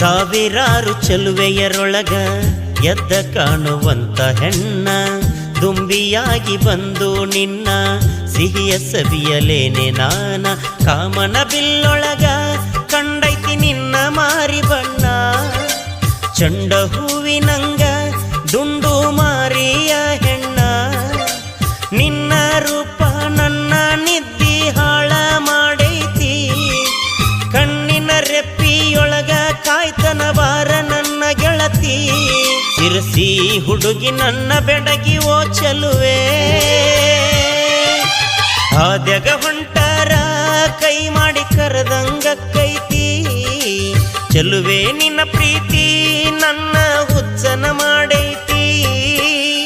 ಸಾವಿರಾರು ಚೆಲುವೆಯರೊಳಗ ಎದ್ದ ಕಾಣುವಂತ ಹೆಣ್ಣ, ದುಂಬಿಯಾಗಿ ಬಂದು ನಿನ್ನ ಸಿಹಿಯ ಸವಿಯಲೇನೆ ನಾನ. ಕಾಮನ ಬಿಲ್ಲೊಳಗ ಕಂಡೈತಿ ನಿನ್ನ ಮಾರಿ ಬಣ್ಣ. ಚಂಡ ಹೂವಿನಂಗ ದುಂಡು ಮಾರಿಯ ಕಾಯ್ತನ ನನ್ನ ಗೆಳತಿ ಶಿರಸಿ ಹುಡುಗಿ ನನ್ನ ಬೆಡಗಿ ಓ ಚೆಲುವೆ. ಆದ್ಯಗ ಹೊಂಟಾರ, ಕೈ ಮಾಡಿ ಕರೆದಂಗ ಕೈತಿ, ಚಲುವೆ ನಿನ್ನ ಪ್ರೀತಿ.